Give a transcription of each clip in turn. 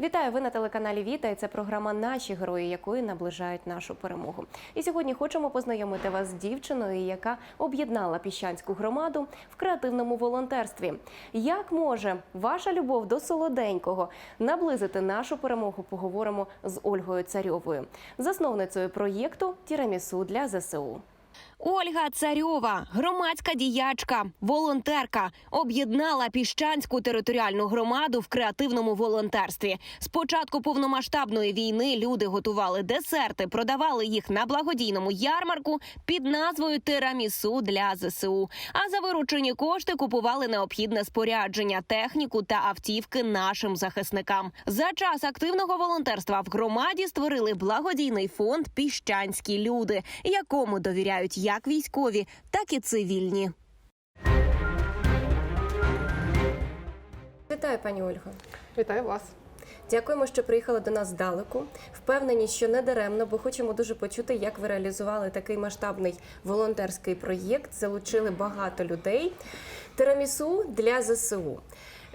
Вітаю ви на телеканалі Віта. І це програма Наші герої, якої наближають нашу перемогу. І сьогодні хочемо познайомити вас з дівчиною, яка об'єднала піщанську громаду в креативному волонтерстві. Як може ваша любов до солоденького наблизити нашу перемогу? Поговоримо з Ольгою Царьовою, засновницею проєкту Тірамісу для ЗСУ. Ольга Царьова, громадська діячка, волонтерка, об'єднала піщанську територіальну громаду в креативному волонтерстві. З початку повномасштабної війни люди готували десерти, продавали їх на благодійному ярмарку під назвою Тирамісу для ЗСУ. А за виручені кошти купували необхідне спорядження, техніку та автівки нашим захисникам. За час активного волонтерства в громаді створили благодійний фонд Піщанські люди, якому довіряють як військові, так і цивільні. Вітаю, пані Ольго. Вітаю вас. Дякуємо, що приїхали до нас здалеку. Впевнені, що не даремно, бо хочемо дуже почути, як ви реалізували такий масштабний волонтерський проєкт. Залучили багато людей. Тирамісу для ЗСУ.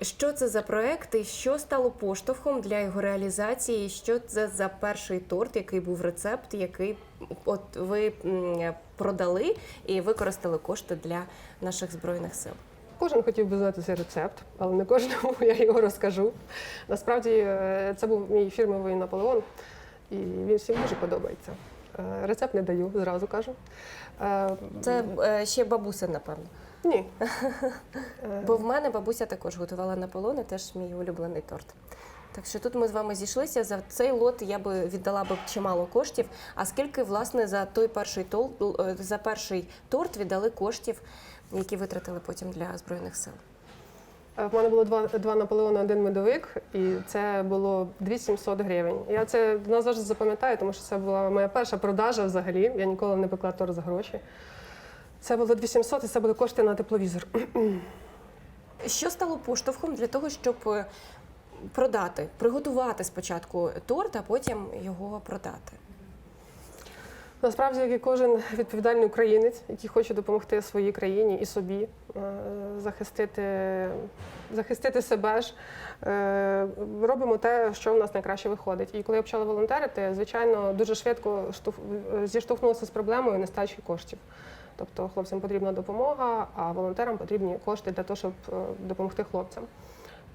Що це за проект і що стало поштовхом для його реалізації? Що це за перший торт, який був рецепт, який от ви продали і використали кошти для наших збройних сил? Кожен хотів би знати цей рецепт, але не кожному я його розкажу. Насправді е, це був мій фірмовий Наполеон, і він всім дуже подобається. Е, Рецепт не даю, зразу кажу. Е, Це ще бабуся, напевно. Ні. Бо в мене бабуся також готувала наполони, теж мій улюблений торт. Так що тут ми з вами зійшлися. За цей лот я би віддала б чимало коштів. А скільки, власне, за той перший тол е, за перший торт віддали коштів, які витратили потім для збройних сил? Е, В мене було два, два Наполеони, один медовик, і це було 2700 гривень. Я це назавжди запам'ятаю, тому що це була моя перша продажа взагалі. Я ніколи не пекла торт за гроші. Це було 2700 і це були кошти на тепловізор. Що стало поштовхом для того, щоб е, продати, приготувати спочатку торт, а потім його продати? Насправді, як і кожен відповідальний українець, який хоче допомогти своїй країні і собі е, захистити, захистити себе ж, е, робимо те, що в нас найкраще виходить. І коли я почала волонтерити, звичайно, дуже швидко штовх- зіштовхнулася з проблемою нестачі коштів. Тобто хлопцям потрібна допомога, а волонтерам потрібні кошти для того, щоб е, допомогти хлопцям.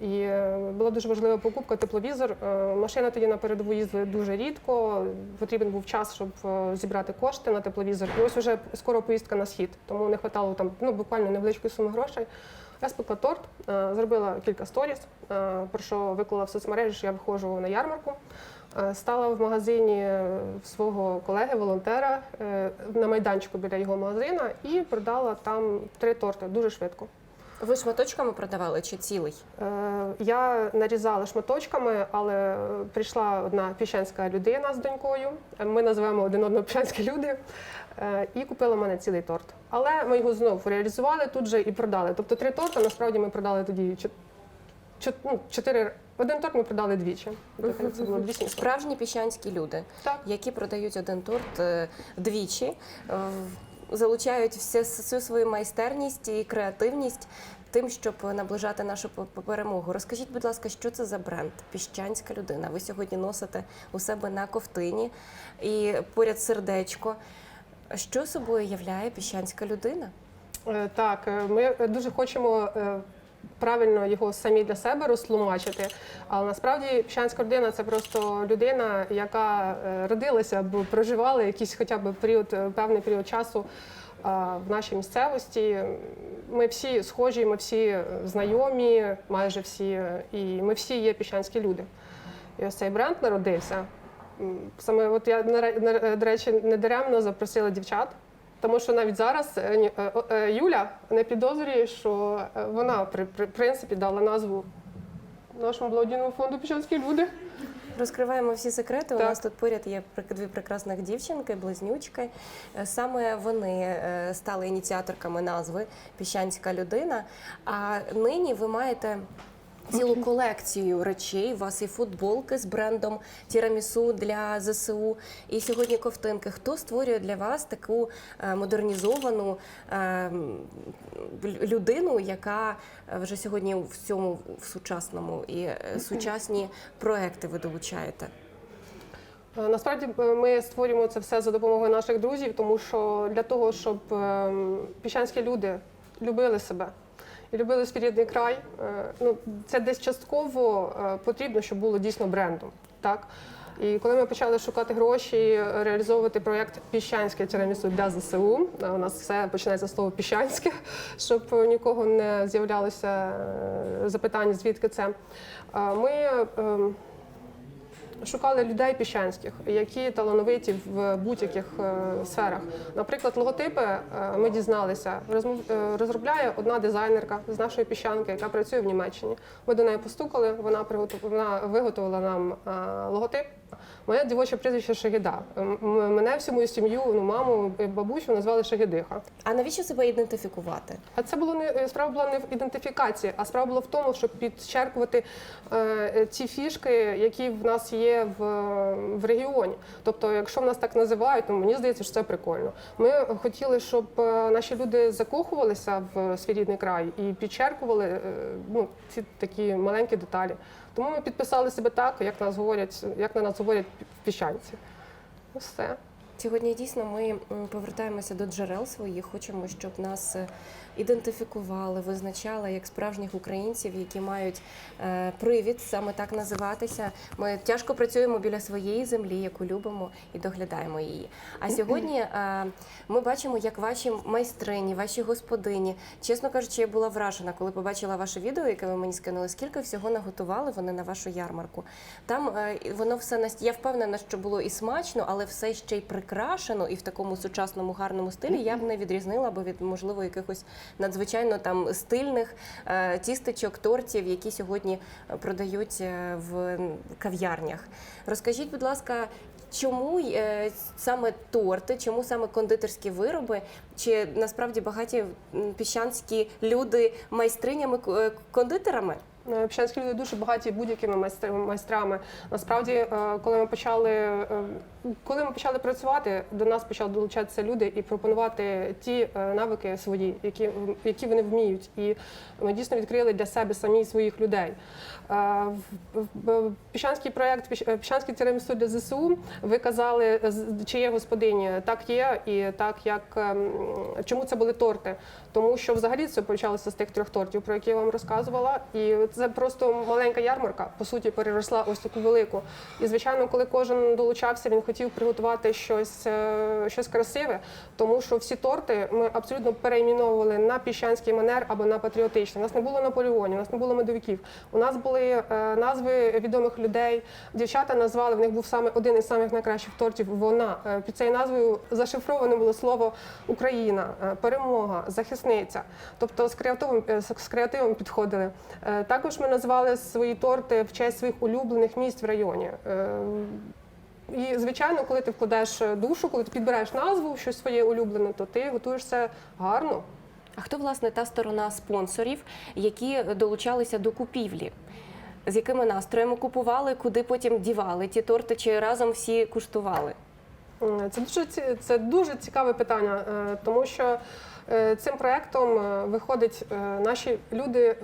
І е, була дуже важлива покупка тепловізор. Е, Машина тоді на передову їздили дуже рідко. Потрібен був час, щоб зібрати кошти на тепловізор. І ось уже скоро поїздка на схід, тому не вистачало там ну буквально невеличкої суми грошей. Я спекла торт, зробила кілька сторіс, про що виклала в соцмережі, що я виходжу на ярмарку. Е, Стала в магазині е, свого колеги, волонтера е, на майданчику біля його магазина і продала там три торти дуже швидко. Ви шматочками продавали чи цілий? Я нарізала шматочками, але прийшла одна піщанська людина з донькою. Ми називаємо один одного піщанські люди. І купила в мене цілий торт. Але ми його знову реалізували тут же і продали. Тобто три торти насправді ми продали тоді чотири. Один торт ми продали двічі. Це було 200. Справжні піщанські люди, Так. які продають один торт е, двічі, е, залучають всю, свою майстерність і креативність тим, щоб наближати нашу перемогу. Розкажіть, будь ласка, що це за бренд Піщанська людина? Ви сьогодні носите у себе на ковтині і поряд сердечко. Що собою являє піщанська людина? Е, Так, ми дуже хочемо правильно його самі для себе розтлумачити. Але насправді піщанська родина це просто людина, яка е, родилася або проживала якийсь хоча б період, е, певний період часу е, в нашій місцевості. Ми всі схожі, ми всі знайомі, майже всі, і ми всі є піщанські люди. І ось цей бренд народився. Саме от я до речі, не даремно запросила дівчат. Тому що навіть зараз е, е, е, Юля не підозрює, що вона при, при принципі дала назву нашому благодійному фонду Пічанські люди. Розкриваємо всі секрети. У нас тут поряд є дві прекрасних дівчинки, близнючки. Саме вони стали ініціаторками назви Піщанська людина. А нині ви маєте цілу колекцію речей. У вас і футболки з брендом Тірамісу для ЗСУ, і сьогодні ковтинки. Хто створює для вас таку е, модернізовану е, людину, яка е, вже сьогодні в цьому в сучасному і сучасні проекти ви долучаєте? Насправді ми створюємо це все за допомогою наших друзів, тому що для того, щоб ем, піщанські люди любили себе і любили свій рідний край, е, ну це десь частково е, потрібно, щоб було дійсно брендом. Так і коли ми почали шукати гроші, реалізовувати проєкт Піщанське тірамісу для ЗСУ, е, у нас все починається з слова піщанське, щоб нікого не з'являлося запитання, звідки це. Ми шукали людей піщанських, які талановиті в будь-яких е, сферах. Наприклад, логотипи е, ми дізналися, розмов- е, розробляє одна дизайнерка з нашої піщанки, яка працює в Німеччині. Ми до неї постукали, вона вона виготовила нам логотип. Моє дівоче прізвище Шагіда. Мене всю мою сім'ю, ну маму, бабусю назвали Шагідиха. А навіщо себе ідентифікувати? А це було не справа була не в ідентифікації, а справа була в тому, щоб підчеркувати е, ці фішки, які в нас є в, в регіоні. Тобто, якщо в нас так називають, то мені здається, що це прикольно. Ми хотіли, щоб е, наші люди закохувалися в свій рідний край і підчеркували е, ну, ці такі маленькі деталі. Тому ми підписали себе так, як нас говорять, як на нас говорять в піщанці. Ну, Все. Сьогодні дійсно ми повертаємося до джерел своїх. Хочемо, щоб нас е, ідентифікували, визначали як справжніх українців, які мають е, привід саме так називатися. Ми тяжко працюємо біля своєї землі, яку любимо і доглядаємо її. А сьогодні е, ми бачимо, як ваші майстрині, ваші господині, чесно кажучи, я була вражена, коли побачила ваше відео, яке ви мені скинули. Скільки всього наготували вони на вашу ярмарку? Там е, воно все наст- Я впевнена, що було і смачно, але все ще й прикрашено, і в такому сучасному гарному стилі я б не відрізнила би від можливо якихось надзвичайно там стильних е, тістечок, тортів, які сьогодні е, продають е, в кав'ярнях. Розкажіть, будь ласка. Чому саме торти, чому саме кондитерські вироби? Чи насправді багаті піщанські люди майстринями кондитерами? Е, Пщанські люди дуже багаті будь-якими майстрами. Насправді, е, коли ми почали, е, коли ми почали працювати, до нас почали долучатися люди і пропонувати ті е, навики свої, які, які вони вміють. І ми дійсно відкрили для себе самі своїх людей. Е, Піщанський проєкт «Піщ- е, Піщанський тірамісу для ЗСУ. Ви казали, е, чи є господині. Так є, і так як ем, чому це були торти? Тому що взагалі це почалося з тих трьох тортів, про які я вам розказувала. І це просто маленька ярмарка, по суті, переросла ось таку велику. І звичайно, коли кожен долучався, він хотів приготувати щось, е, щось красиве, тому що всі торти ми абсолютно перейменовували на піщанський манер або на патріотичний. У нас не було Наполеонів, у нас не було медовиків. У нас були е, назви відомих людей. Дівчата назвали в них був саме один із самих найкращих тортів. Вона Е, під цією назвою зашифроване було слово Україна, перемога, захисниця. Тобто з креативом з креативом підходили. Е, Також ми назвали свої торти в честь своїх улюблених місць в районі. Е, І, звичайно, коли ти вкладаєш душу, коли ти підбираєш назву, щось своє улюблене, то ти готуєшся гарно. А хто власне та сторона спонсорів, які долучалися до купівлі? З якими настроями купували, куди потім дівали ті торти, чи разом всі куштували? Це дуже це дуже цікаве питання, е, тому що е, цим проектом е, виходить, е, наші люди е,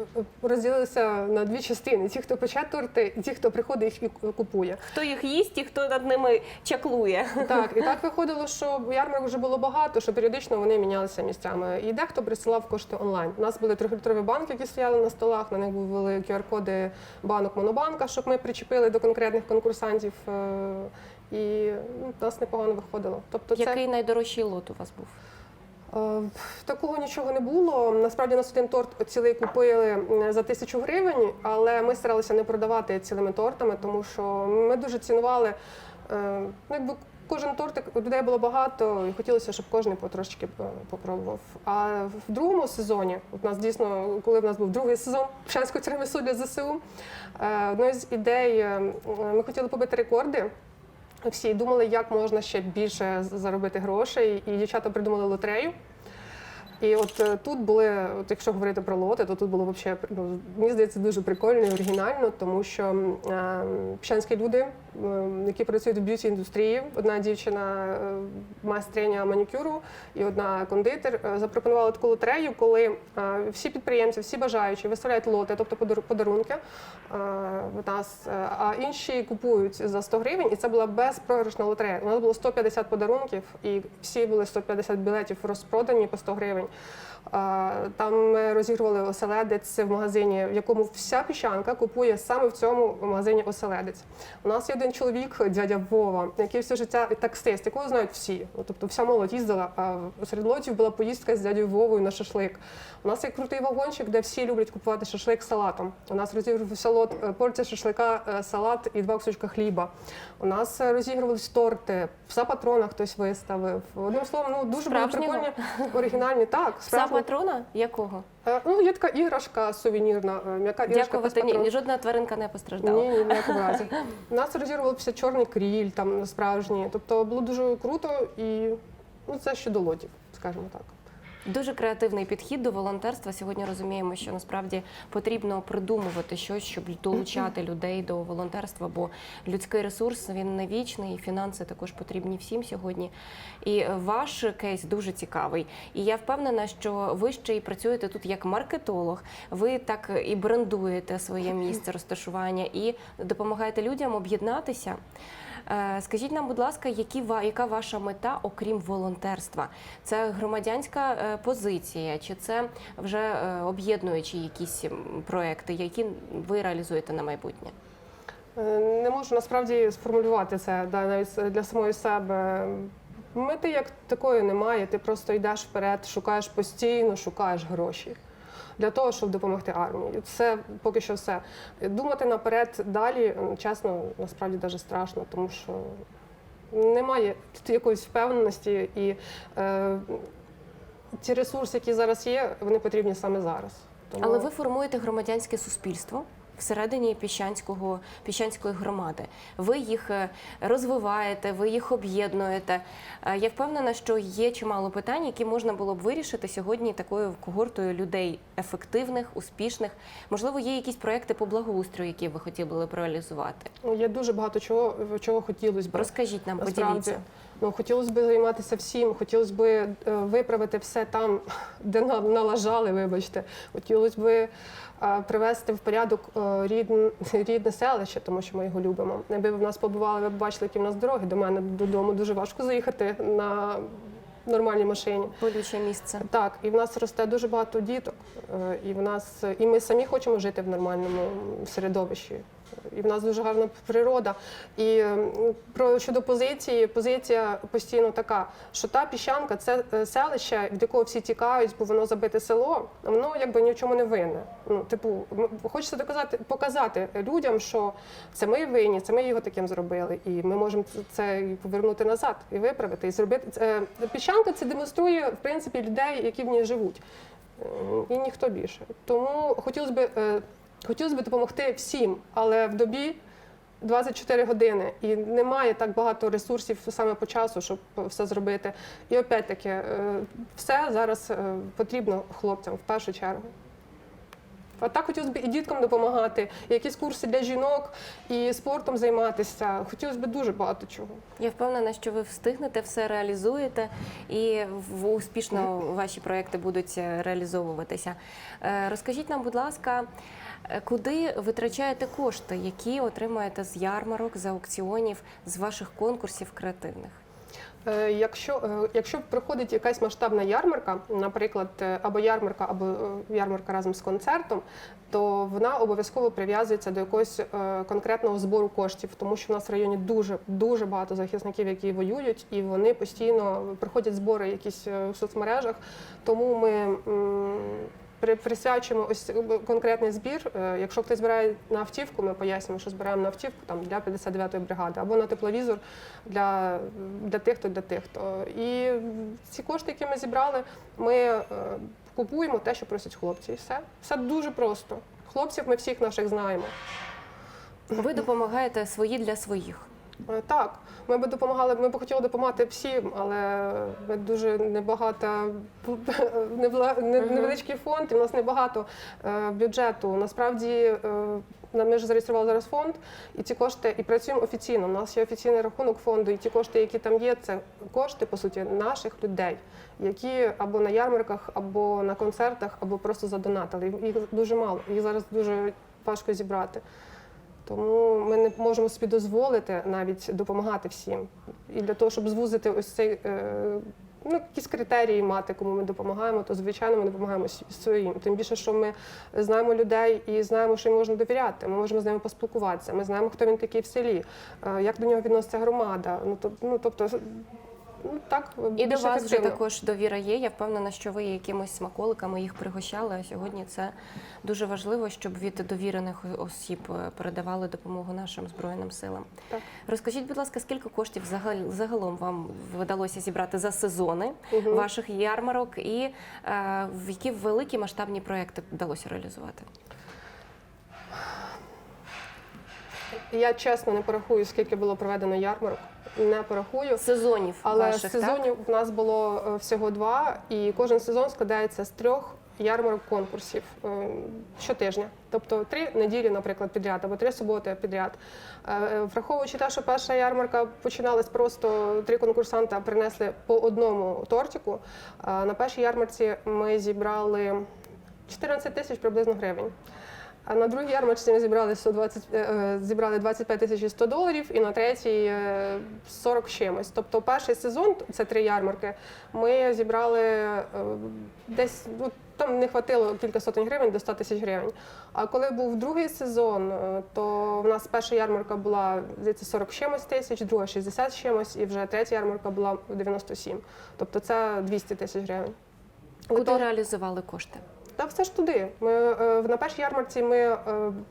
розділилися на дві частини: ті, хто пече торти, і ті, хто приходить їх і купує. Хто їх їсть і хто над ними чаклує? Так, і так виходило, що ярмарок вже було багато, що періодично вони мінялися місцями. І дехто присилав кошти онлайн. У нас були трьохлітрові банки, які стояли на столах. На них були QR-коди банок Монобанка, щоб ми причепили до конкретних конкурсантів. е, І ну, нас непогано виходило. Тобто, це Який найдорожчий лот у вас був? Е, Такого нічого не було. Насправді нас один торт цілий купили за тисячу гривень, але ми старалися не продавати цілими тортами, тому що ми дуже цінували. е, Ну, якби кожен тортик людей було багато, і хотілося, щоб кожен потрошки е, попробував. А в другому сезоні, у нас дійсно, коли в нас був другий сезон Пшанського тірамісу для ЗСУ, е, одною з ідей е, ми хотіли побити рекорди. Всі думали, як можна ще більше заробити грошей, і дівчата придумали лотерею. І от е, тут були, от якщо говорити про лоти, то тут було взагалі, ну, мені здається, дуже прикольно і оригінально, тому що е, пщанські люди, м, які працюють в б'юті індустрії, одна дівчина е, майстриня манікюру і одна кондитер, е, запропонували таку лотерею, коли е, всі підприємці, всі бажаючі виставляють лоти, тобто подар- подарунки е, в нас, е, а інші купують за 100 гривень, і це була безпрограшна лотерея. У нас було 150 подарунків, і всі були 150 білетів розпродані по 100 гривень. Там ми розігрували оселедець в магазині, в якому вся піщанка купує саме в цьому магазині оселедець. У нас є один чоловік, дядя Вова, який все життя таксист, якого знають всі. Ну, Тобто вся молодь їздила, а серед лотів була поїздка з дядю Вовою на шашлик. У нас є крутий вагончик, де всі люблять купувати шашлик з салатом. У нас розігрувався лот е, порція шашлика, е, салат і два кусочка хліба. У нас розігрувались торти, пса патрона хтось виставив. Одним словом, ну дуже були прикольні, оригінальні. Так, справжні. патрона? Якого? Е, Ну, є така іграшка сувенірна, е, м'яка іграшка Дякувати ні, ні, жодна тваринка не постраждала. Ні, ні, в разі. Нас розірвався чорний кріль, там справжній. Тобто було дуже круто і ну, це щодо лотів, скажімо так. Дуже креативний підхід до волонтерства. Сьогодні розуміємо, що насправді потрібно придумувати щось, щоб долучати людей до волонтерства, бо людський ресурс він не вічний, і фінанси також потрібні всім сьогодні. І е, ваш кейс дуже цікавий. І я впевнена, що ви ще й працюєте тут як маркетолог. Ви так і брендуєте своє місце розташування і допомагаєте людям об'єднатися. Е, Скажіть нам, будь ласка, які яка ваша мета, окрім волонтерства? Це громадянська е, позиція, чи це вже е, об'єднуючі якісь проекти, які ви реалізуєте на майбутнє? Не можу насправді сформулювати це да, навіть для самої себе. Мети як такої немає. Ти просто йдеш вперед, шукаєш постійно, шукаєш гроші для того, щоб допомогти армії. Це поки що все. Думати наперед далі, чесно, насправді дуже страшно, тому що немає тут якоїсь впевненості і е, ті ресурси, які зараз є, вони потрібні саме зараз. Тому- Але ви формуєте громадянське суспільство. Всередині піщанського піщанської громади ви їх е, розвиваєте, ви їх об'єднуєте. Е, Я впевнена, що є чимало питань, які можна було б вирішити сьогодні такою когортою людей ефективних, успішних. Можливо, є якісь проекти по благоустрою, які ви хотіли б реалізувати. Є дуже багато чого, чого хотілося б. Розкажіть нам, поділіться. Ну хотілося б займатися всім, хотілося б е, виправити все там, де налажали, вибачте. Хотілося б е, привести в порядок е, рідне, рідне селище, тому що ми його любимо. Якби ви в нас побували, ви б бачили, які в нас дороги. До мене додому дуже важко заїхати на нормальній машині. Болюче місце. Так, і в нас росте дуже багато діток, і в нас і ми самі хочемо жити в нормальному середовищі. І в нас дуже гарна природа. І про щодо позиції, позиція постійно така, що та піщанка це е, селище, від якого всі тікають, бо воно забите село, воно якби ні в чому не винне. Ну, типу, хочеться доказати, показати людям, що це ми винні, це ми його таким зробили, і ми можемо це- повернути назад і виправити, і зробити це. Піщанка це демонструє в принципі людей, які в ній живуть. Е, І ніхто більше. Тому хотілося б, е, хотілося б допомогти всім, але в добі 24 години і немає так багато ресурсів саме по часу, щоб все зробити. І опять-таки, е, все зараз е, потрібно хлопцям в першу чергу. А так хотілося б і діткам допомагати, і якісь курси для жінок, і спортом займатися. Хотілося б дуже багато чого. Я впевнена, що ви встигнете все реалізуєте, і успішно ваші проекти будуть е, реалізовуватися. Е, Розкажіть нам, будь ласка, е, куди витрачаєте кошти, які отримаєте з ярмарок, з аукціонів, з ваших конкурсів креативних? Е, Якщо, е, якщо приходить якась масштабна ярмарка, наприклад, е, або ярмарка, або ярмарка разом з концертом, то вона обов'язково прив'язується до якогось конкретного збору коштів, тому що в нас в районі дуже дуже багато захисників, які воюють, і вони постійно приходять збори якісь в соцмережах. Тому ми присвячуємо ось конкретний збір. Е, Якщо хтось збирає на автівку, ми пояснюємо, що збираємо на автівку там для 59-ї бригади або на тепловізор для, для тих, хто для тих. хто. І ці кошти, які ми зібрали, ми е, купуємо те, що просять хлопці. І все. Все дуже просто. Хлопців ми всіх наших знаємо. Ви допомагаєте свої для своїх. Е, Так, ми би допомагали, ми б хотіли допомагати всім, але ми дуже небагато невеличкий фонд, і в нас небагато е, бюджету. Насправді е, ми ж зареєстрували зараз фонд, і ці кошти і працюємо офіційно. У нас є офіційний рахунок фонду, і ті кошти, які там є, це кошти по суті наших людей, які або на ярмарках, або на концертах, або просто задонатили. Їх дуже мало, їх зараз дуже важко зібрати. Тому ми не можемо собі дозволити навіть допомагати всім. І для того, щоб звузити ось цей е, ну, якісь критерії мати, кому ми допомагаємо, то звичайно ми допомагаємо своїм. Тим більше, що ми знаємо людей і знаємо, що їм можна довіряти. Ми можемо з ними поспілкуватися. Ми знаємо, хто він такий в селі, е, як до нього відноситься громада. Ну то ну тобто. Ну, так, І до вас вже також довіра є. Я впевнена, що ви якимось смаколиками їх пригощали. А сьогодні це дуже важливо, щоб від довірених осіб е, передавали допомогу нашим збройним силам. Так. Розкажіть, будь ласка, скільки коштів загал- загалом вам вдалося зібрати за сезони Мгм. ваших ярмарок, і е, в які великі масштабні проекти вдалося реалізувати? Я чесно не порахую, скільки було проведено ярмарок. Не порахую. Сезонів Але ваших так? сезонів в нас було е, всього два, і кожен сезон складається з трьох ярмарок конкурсів е, щотижня. Тобто три неділі, наприклад, підряд, або три суботи підряд. Е, Враховуючи те, що перша ярмарка починалась просто три конкурсанта принесли по одному тортику. На першій ярмарці ми зібрали 14 тисяч приблизно гривень. А на другій ярмарці ми зібрали 120, е, е, зібрали 25 тисяч 100 доларів, і на третій е, 40 чимось. Тобто перший сезон, це три ярмарки, ми зібрали е, десь, ну, там не хватило кілька сотень гривень до 100 тисяч гривень. А коли був другий сезон, е, то в нас перша ярмарка була здається 40 чимось тисяч, друга 60 чимось, і вже третя ярмарка була 97. Тобто це 200 тисяч гривень. Куди Готов- реалізували кошти? Та все ж туди. Ми е, на першій ярмарці ми е,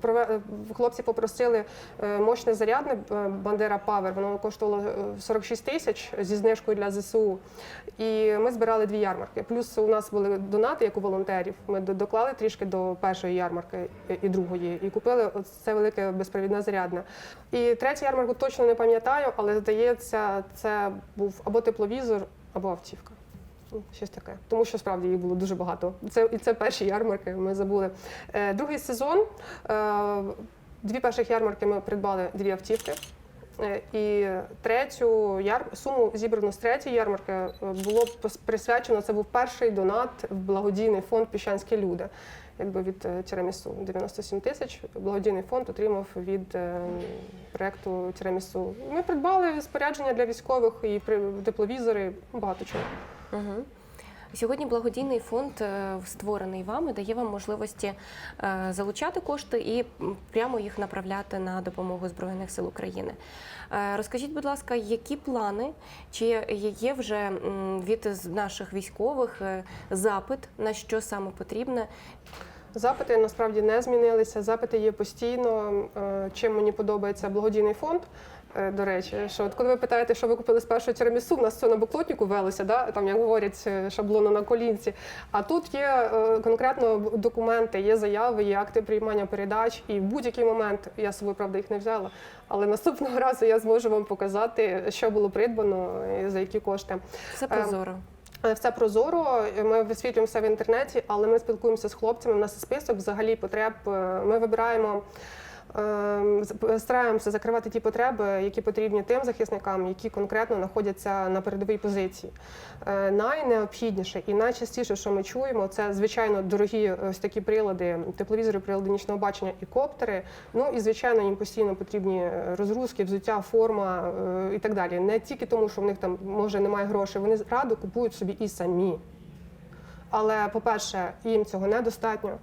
е, хлопці попросили мощне зарядне Бандера Павер. Воно коштувало е, 46 тисяч зі знижкою для ЗСУ. І ми збирали дві ярмарки. Плюс у нас були донати, як у волонтерів. Ми доклали трішки до першої ярмарки і другої, і купили це велике безпровідне зарядне. І третю ярмарку точно не пам'ятаю, але здається, це був або тепловізор, або автівка. Ну, Щось таке. Тому що справді їх було дуже багато. Це і це перші ярмарки. Ми забули. Е, другий сезон. Е, дві перших ярмарки ми придбали дві автівки. Е, І третю яр... суму зібрану з третьої ярмарки е, було присвячено. Це був перший донат в благодійний фонд Піщанські люди. Якби від е, Тірамісу 97 тисяч благодійний фонд отримав від проекту Тірамісу. Ми придбали спорядження для військових і при- тепловізори, багато чого. Угу. Сьогодні благодійний фонд е, створений вами, дає вам можливості е, залучати кошти і прямо їх направляти на допомогу Збройних сил України. Е, Розкажіть, будь ласка, які плани, чи є вже від наших військових запит на що саме потрібне? Запити насправді не змінилися. Запити є постійно. Чим мені подобається благодійний фонд. Е, До речі, що от коли ви питаєте, що ви купили з першого тірамісу, в нас все на буклотнику велося, да? там як говорять е, шаблону на колінці. А тут є е, конкретно документи, є заяви, є акти приймання передач, і в будь-який момент я з собою правда їх не взяла. Але наступного разу я зможу вам показати, що було придбано і за які кошти. Все Ем, прозоро. Все прозоро, ми висвітлюємо все в інтернеті, але ми спілкуємося з хлопцями. У нас є список взагалі потреб. Ми вибираємо. Е, Стараємося закривати ті потреби, які потрібні тим захисникам, які конкретно знаходяться на передовій позиції. Е, Найнеобхідніше і найчастіше, що ми чуємо, це звичайно дорогі ось такі прилади, тепловізори, прилади нічного бачення і коптери. Ну і звичайно, їм постійно потрібні е, розгрузки, взуття, форма е, і так далі. Не тільки тому, що в них там може немає грошей, вони радо купують собі і самі. Але, по-перше, їм цього недостатньо.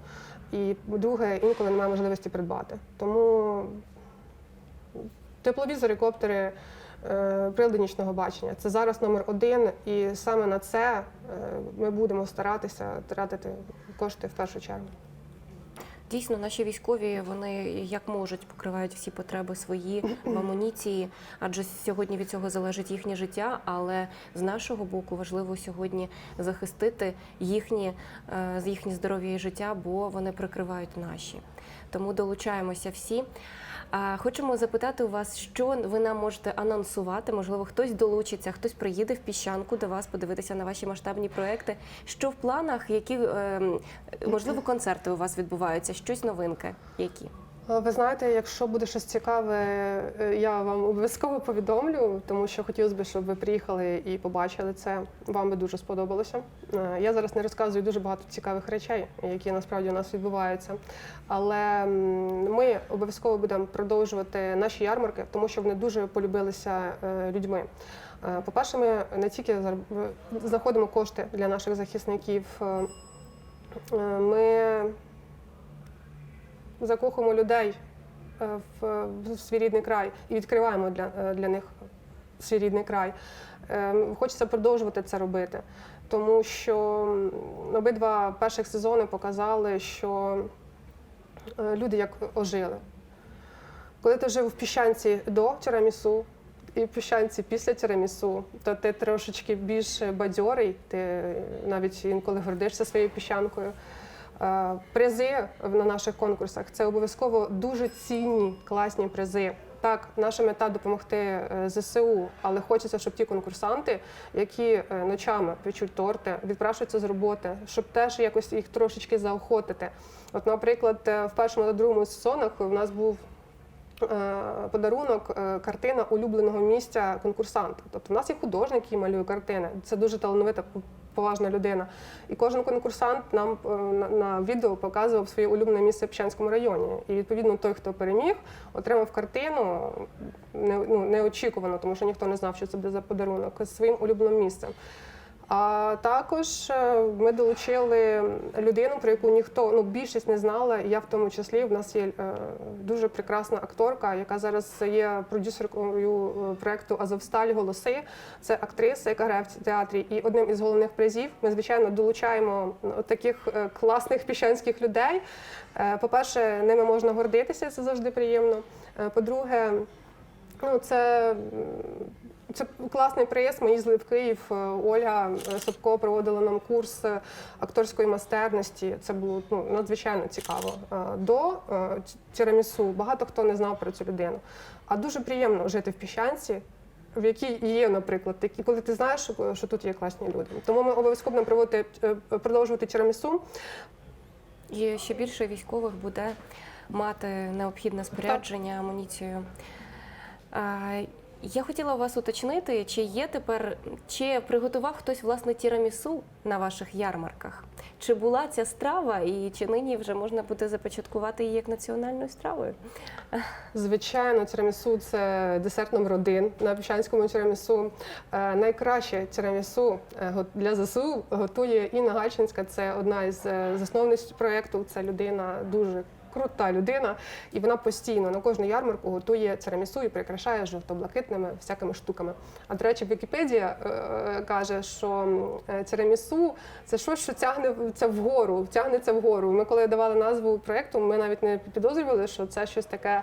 І по-друге, інколи немає можливості придбати. Тому тепловізори, коптери, е, прилади нічного бачення це зараз номер один, і саме на це е, ми будемо старатися тратити кошти в першу чергу. Дійсно, наші військові вони як можуть покривають всі потреби свої в амуніції, адже сьогодні від цього залежить їхнє життя. Але з нашого боку важливо сьогодні захистити їхні, е, їхнє здоров'я і життя, бо вони прикривають наші. Тому долучаємося всі. Хочемо запитати у вас, що ви нам можете анонсувати. Можливо, хтось долучиться, хтось приїде в піщанку до вас подивитися на ваші масштабні проекти. Що в планах, які ем, можливо концерти у вас відбуваються? Щось новинки? Які? Е, Ви знаєте, якщо буде щось цікаве, е, я вам обов'язково повідомлю, тому що хотілося б, щоб ви приїхали і побачили це. Вам би дуже сподобалося. Е, Я зараз не розказую дуже багато цікавих речей, які насправді у нас відбуваються. Але ми обов'язково будемо продовжувати наші ярмарки, тому що вони дуже полюбилися людьми. По-перше, ми не тільки знаходимо кошти для наших захисників. Ми закохуємо людей е, в, свій рідний край і відкриваємо для, е, для них свій рідний край. Е, Хочеться продовжувати це робити, тому що обидва перших сезони показали, що е, люди як ожили. Коли ти жив в піщанці до тірамісу і в піщанці після тірамісу, то ти трошечки більш бадьорий, ти навіть інколи гордишся своєю піщанкою. Е, Призи на наших конкурсах це обов'язково дуже цінні, класні призи. Так, наша мета допомогти е, ЗСУ, але хочеться, щоб ті конкурсанти, які е, ночами печуть торти, відпрашуються з роботи, щоб теж якось їх трошечки заохотити. От, наприклад, в першому та другому сезонах у нас був подарунок, картина улюбленого місця конкурсанта. Тобто в нас є художник, який малює картини. Це дуже талановита, поважна людина. І кожен конкурсант нам е, на, на відео показував своє улюблене місце в Пщанському районі. І відповідно той, хто переміг, отримав картину не, ну, неочікувано, тому що ніхто не знав, що це буде за подарунок з своїм улюбленим місцем. А також е, ми долучили людину, про яку ніхто ну більшість не знала. Я в тому числі. В нас є е, дуже прекрасна акторка, яка зараз є продюсеркою е, проекту Азовсталь Голоси. Це актриса, яка грає в театрі. І одним із головних призів ми звичайно долучаємо таких е, класних піщанських людей. По-перше, ними можна гордитися, це завжди приємно. По-друге, ну це. Це класний приїзд. Ми їздили в Київ. Е, Ольга е, Собко проводила нам курс е, акторської майстерності. Це було ну, надзвичайно цікаво. До тірамісу багато хто не знав про цю людину. А дуже приємно жити в піщанці, в якій є, наприклад, такі, коли ти знаєш, що, тут є класні люди. Тому ми обов'язково проводити продовжувати тірамісу. І ще більше військових буде мати необхідне спорядження, амуніцію. Я хотіла вас уточнити, чи є тепер, чи приготував хтось власне тірамісу на ваших ярмарках? Чи була ця страва, і чи нині вже можна буде започаткувати її як національною стравою? Звичайно, тірамісу це десерт номер один на піщанському тірамісу. Е, Найкраще тірамісу е, для ЗСУ готує Інна Гальчинська. Це одна із е, засновниць проєкту. Це людина дуже. Крута людина, і вона постійно на кожну ярмарку готує тірамісу і прикрашає жовто-блакитними всякими штуками. А до речі, Вікіпедія е, каже, що е, це щось, що тягне це вгору, тягнеться вгору. Ми коли давали назву проєкту, ми навіть не підозрювали, що це щось таке,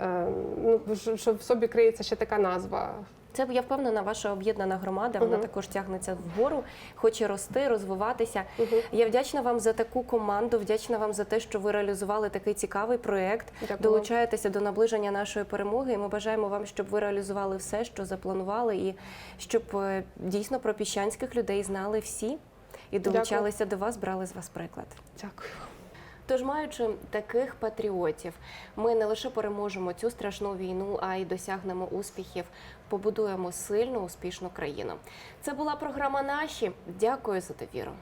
е, ну що в собі криється ще така назва. Це я впевнена, ваша об'єднана громада. Вона Мгм. також тягнеться вгору, хоче рости, розвиватися. Мгм. Я вдячна вам за таку команду. Вдячна вам за те, що ви реалізували такий цікавий проєкт. Дякую. Долучаєтеся до наближення нашої перемоги. І ми бажаємо вам, щоб ви реалізували все, що запланували, і щоб е, дійсно про піщанських людей знали всі і долучалися до вас, брали з вас приклад. Дякую. Тож, маючи таких патріотів, ми не лише переможемо цю страшну війну, а й досягнемо успіхів, побудуємо сильну, успішну країну. Це була програма Наші. Дякую за довіру.